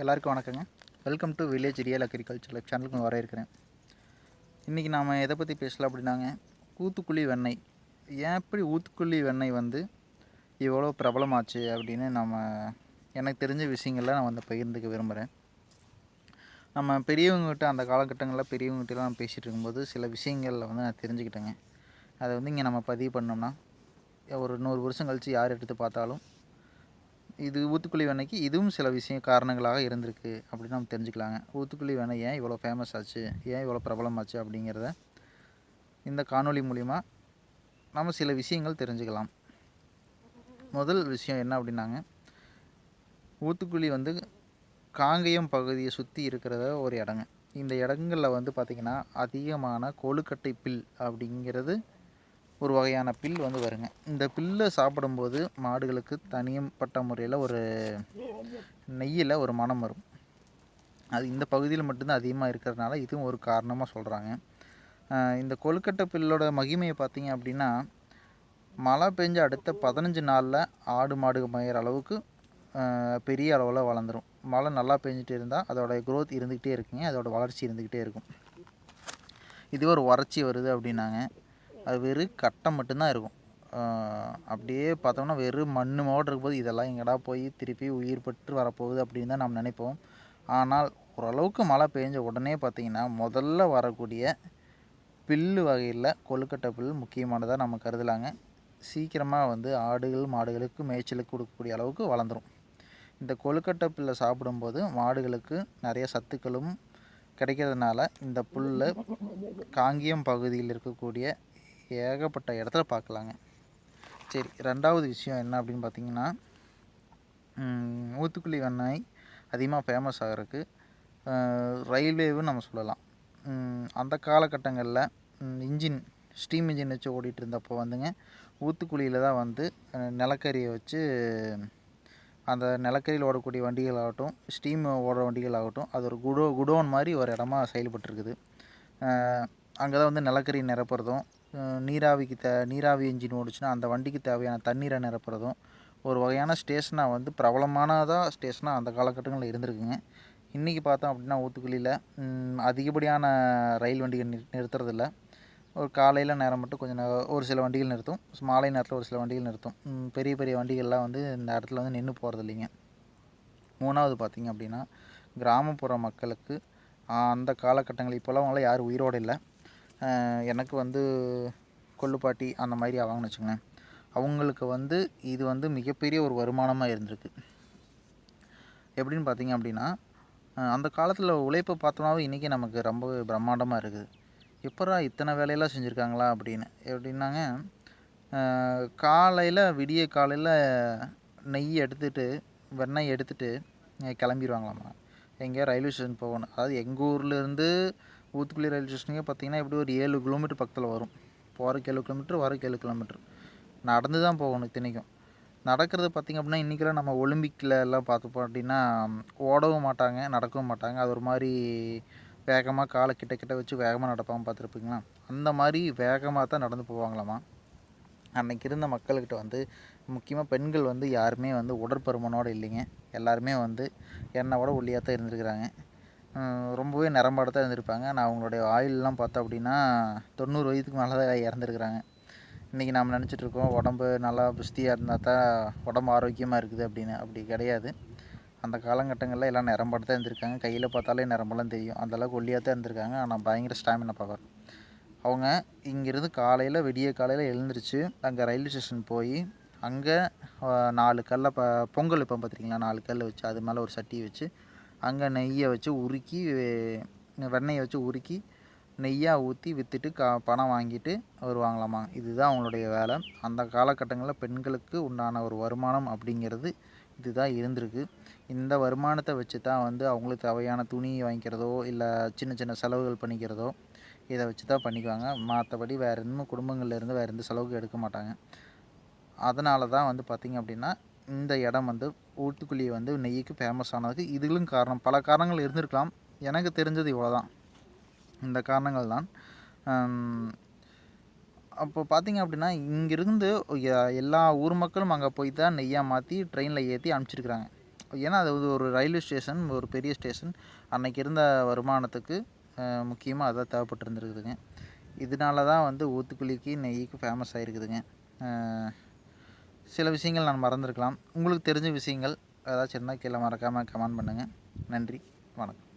எல்லாருக்கும் வணக்கங்க. Welcome to village real agriculture life சேனலுக்கு வர இருக்கிறேன் இன்றைக்கி நாம் எதை பற்றி பேசலாம் அப்படின்னாங்க? ஊத்துக்குழி வெண்ணெய். ஏன் எப்படி ஊத்துக்குழி வெண்ணெய் வந்து இவ்வளோ பிரபலமாச்சு அப்படின்னு நம்ம எனக்கு தெரிஞ்ச விஷயங்களில் நான் வந்து பகிர்ந்துக்க விரும்புகிறேன் நம்ம பெரியவங்ககிட்ட அந்த காலகட்டங்களில் பெரியவங்ககிட்டலாம் நான் பேசிகிட்டு இருக்கும்போது சில விஷயங்களில் வந்து நான் தெரிஞ்சுக்கிட்டேங்க. அதை வந்து இங்கே நம்ம பதிவு பண்ணோம்னா ஒரு நூறு வருஷம் கழித்து யார் எடுத்து பார்த்தாலும் இது ஊத்துக்குழி வெண்ணெய்க்கு இதுவும் சில விஷயம் காரணங்களாக இருந்திருக்கு அப்படின்னு நம்ம தெரிஞ்சுக்கலாங்க. ஊத்துக்குழி வெண்ணெய் ஏன் இவ்வளோ ஃபேமஸ் ஆச்சு? ஏன் இவ்வளோ பிரபலமாச்சு அப்படிங்கிறத இந்த காணொலி மூலிமா நம்ம சில விஷயங்கள் தெரிஞ்சுக்கலாம். முதல் விஷயம் என்ன அப்படின்னாங்க ஊத்துக்குழி வந்து காங்கேயம் பகுதியை சுற்றி இருக்கிறத ஒரு இடங்க. இந்த இடங்களில் வந்து பார்த்திங்கன்னா அதிகமான கொழுக்கட்டை பில் அப்படிங்கிறது ஒரு வகையான பில் வந்து வருங்க. இந்த பில்லை சாப்பிடும்போது மாடுகளுக்கு தனியப்பட்ட முறையில் ஒரு நெய்யில் ஒரு மனம் வரும். அது இந்த பகுதியில் மட்டும்தான் அதிகமாக இருக்கிறதுனால இதுவும் ஒரு காரணமாக சொல்கிறாங்க இந்த கொழுக்கட்டை பில்லோட மகிமையை பார்த்தீங்க அப்படின்னா மழை பெஞ்ச அடுத்த பதினஞ்சு நாளில் ஆடு மாடு மயிற அளவுக்கு பெரிய அளவில் வளர்ந்துடும் மழை நல்லா பெஞ்சிட்டு இருந்தால் அதோட க்ரோத் இருந்துக்கிட்டே இருக்குங்க. அதோடய வளர்ச்சி இருந்துக்கிட்டே இருக்கும். இது ஒரு வறட்சி வருது அப்படின்னாங்க. அது வெறும் கட்டை மட்டும்தான் இருக்கும். அப்படியே பார்த்தோம்னா வெறும் மண் மோடு இருக்கும்போது இதெல்லாம் எங்கடா போய் திருப்பி உயிர் பெற்று வரப்போகுது அப்படின்னு தான் நம்ம நினைப்போம். ஆனால் ஓரளவுக்கு மழை பெஞ்ச உடனே பார்த்தீங்கன்னா முதல்ல வரக்கூடிய பில்லு வகையில் கொழுக்கட்டை புல் முக்கியமானதாக நம்ம கருதலாங்க. சீக்கிரமாக வந்து ஆடுகள் மாடுகளுக்கு மேய்ச்சலுக்கு கொடுக்கக்கூடிய அளவுக்கு வளர்ந்துடும் இந்த கொழுக்கட்டை புல்லை சாப்பிடும்போது மாடுகளுக்கு நிறைய சத்துக்களும் கிடைக்கிறதுனால இந்த புல்லை காங்கியம் பகுதியில் இருக்கக்கூடிய ஏகப்பட்ட இடத்துல பார்க்கலாங்க. சரி ரெண்டாவது விஷயம் என்ன அப்படின்னு பார்த்தீங்கன்னா ஊத்துக்குழி வெண்ணாய் அதிகமாக ஃபேமஸ் ஆகிறதுக்கு ரயில்வேவும் நம்ம சொல்லலாம். அந்த காலகட்டங்களில் இன்ஜின் ஸ்டீம் இன்ஜின் வச்சு ஓடிட்டு இருந்தப்போ வந்துங்க ஊத்துக்குழியில் தான் வந்து நிலக்கரியை வச்சு அந்த நிலக்கரியில் ஓடக்கூடிய வண்டிகள் ஆகட்டும் ஸ்டீம் ஓடுற வண்டிகள் ஆகட்டும் அது ஒரு குடோ குடோன் மாதிரி ஒரு இடமா செயல்பட்டுருக்குது. அங்கே தான் வந்து நிலக்கரி நிரப்புறதும் நீராவிக்கு தே நீராவி என்ஜின் ஓடுச்சுன்னா அந்த வண்டிக்கு தேவையான தண்ணீரை நிரப்புறதும் ஒரு வகையான ஸ்டேஷனாக வந்து பிரபலமானதாக ஸ்டேஷனாக அந்த காலகட்டங்களில் இருந்திருக்குங்க. இன்றைக்கி பார்த்தோம் அப்படின்னா ஊத்துக்குழியில் அதிகப்படியான ரயில் வண்டிகள் நிறு நிறுத்துறதில்ல. ஒரு காலையில் நேரம் மட்டும் கொஞ்சம் ஒரு சில வண்டிகள் நிறுத்தும். மாலை நேரத்தில் ஒரு சில வண்டிகள் நிறுத்தும். பெரிய பெரிய வண்டிகள்லாம் வந்து இந்த இடத்துல வந்து நின்று போகிறது இல்லைங்க மூணாவது பார்த்திங்க அப்படின்னா கிராமப்புற மக்களுக்கு அந்த காலகட்டங்கள் இப்போல்லாம் அவங்களாம் யாரும் உயிரோடு இல்லை. எனக்கு வந்து கொள்ளுப்பாட்டி அந்த மாதிரி ஆவாங்கன்னு வச்சுங்களேன் அவங்களுக்கு வந்து இது வந்து மிகப்பெரிய ஒரு வருமானமாக இருந்திருக்கு. எப்படின்னு பார்த்தீங்க அப்படின்னா அந்த காலத்தில் உழைப்பை பார்த்தோம்னாவே இன்றைக்கி நமக்கு ரொம்ப பிரம்மாண்டமாக இருக்குது. எப்படா இத்தனை வேலையெல்லாம் செஞ்சுருக்காங்களா அப்படின்னு. எப்படின்னாங்க காலையில் விடிய காலையில் நெய் எடுத்துட்டு வெண்ணெய் எடுத்துகிட்டு கிளம்பிடுவாங்களாம்மா கிளம்பிடுவாங்களாமா. எங்கேயோ ரயில்வே ஸ்டேஷன் போகணும். அதாவது எங்கள் ஊர்லேருந்து ஊத்துக்குழி ரயில்வே ஸ்டேஷனுக்கே பார்த்தீங்கன்னா எப்படி ஒரு ஏழு கிலோமீட்டர் பக்கத்தில் வரும். போகிறக்கு ஏழு கிலோமீட்டர் வரக்கு ஏழு கிலோமீட்டர். நடந்து தான் போகணும் இத்தனைக்கும். நடக்கிறது பார்த்திங்க அப்படின்னா இன்றைக்கெல்லாம் நம்ம ஒலிம்பிக்கில் எல்லாம் பார்த்துப்போம் அப்படின்னா ஓடவும் மாட்டாங்க நடக்கவும் மாட்டாங்க. அது ஒரு மாதிரி வேகமாக காலை கிட்ட கிட்ட வச்சு வேகமாக நடப்பாங்க பார்த்துருப்பீங்களா? அந்த மாதிரி வேகமாக தான் நடந்து போவாங்களாமா? அன்றைக்கி இருந்த மக்கள்கிட்ட வந்து முக்கியமாக பெண்கள் வந்து யாருமே வந்து உடற்பருமனோடு இல்லைங்க. எல்லாருமே வந்து என்னை விட ஒல்லியாக தான் இருந்திருக்கிறாங்க. ரொம்பவே நிறம்பாட தான் இருந்திருப்பாங்க. நான் அவங்களுடைய ஆயிலெலாம் பார்த்தோம் அப்படின்னா தொண்ணூறு வயதுக்கு மேலே தான் இறந்துருக்குறாங்க. இன்றைக்கி நாம் நினச்சிட்ருக்கோம் உடம்பு நல்லா புஸ்தியாக இருந்தால் தான் உடம்பு ஆரோக்கியமாக இருக்குது அப்படின்னு. அப்படி கிடையாது. அந்த காலகட்டங்களில் எல்லாம் நிரம்பாடு தான் இருந்திருக்காங்க. கையில் பார்த்தாலே நிரம்பலாம் தெரியும். அந்தளவுக்கு ஒல்லியாக தான் இருந்திருக்காங்க. ஆனால் பயங்கர ஸ்டாமினா பவர் அவங்க இங்கேருந்து காலையில் விடிய காலையில் எழுந்திரிச்சு அங்கே ரயில்வே ஸ்டேஷன் போய் அங்கே நாலு கல்லை ப பொங்கல் வைப்போம் பார்த்துருக்கீங்களா நாலு கல் வச்சு அது மேலே ஒரு சட்டியை வச்சு அங்கே நெய்யை வச்சு உருக்கி வெண்ணெயை வச்சு உருக்கி நெய்யாக ஊற்றி விற்றுட்டு கா பணம் வாங்கிட்டு வருவாங்களாமா? இதுதான் அவங்களுடைய வேலை. அந்த காலகட்டங்களில் பெண்களுக்கு உண்டான ஒரு வருமானம் அப்படிங்கிறது இதுதான் இருந்திருக்கு. இந்த வருமானத்தை வச்சு தான் வந்து அவங்களுக்கு தேவையான துணி வாங்கிக்கிறதோ இல்லை சின்ன சின்ன செலவுகள் பண்ணிக்கிறதோ இதை வச்சு தான் பண்ணிக்குவாங்க. மற்றபடி வேறு இன்னும் குடும்பங்கள்லேருந்து வேறு எந்த செலவுக்கு எடுக்க மாட்டாங்க. அதனால தான் வந்து பார்த்திங்க அப்படின்னா இந்த இடம் வந்து ஊத்துக்குழி வந்து நெய்க்கு ஃபேமஸ் ஆனதுக்கு இதுகளும் காரணம். பல காரணங்கள் இருந்திருக்கலாம். எனக்கு தெரிஞ்சது இவ்வளோதான் இந்த காரணங்கள் தான். அப்போ பார்த்தீங்க அப்படின்னா இங்கிருந்து எல்லா ஊர் மக்களும் அங்கே போய் தான் நெய்யாக மாற்றி ட்ரெயினில் ஏற்றி அனுப்பிச்சிருக்கிறாங்க. ஏன்னா அது ஒரு ரயில்வே ஸ்டேஷன் ஒரு பெரிய ஸ்டேஷன் அன்னைக்கு இருந்த வருமானத்துக்கு முக்கியமாக அதான் தேவைப்பட்டிருந்துருக்குதுங்க. இதனால தான் வந்து ஊத்துக்குழிக்கு நெய்க்கு ஃபேமஸ் ஆகிருக்குதுங்க சில விஷயங்கள் நான் மறந்துருக்கலாம். உங்களுக்கு தெரிஞ்ச விஷயங்கள் ஏதாச்சும் இருந்தால் கீழே மறக்காமல் கமெண்ட் பண்ணுங்கள் நன்றி. வணக்கம்.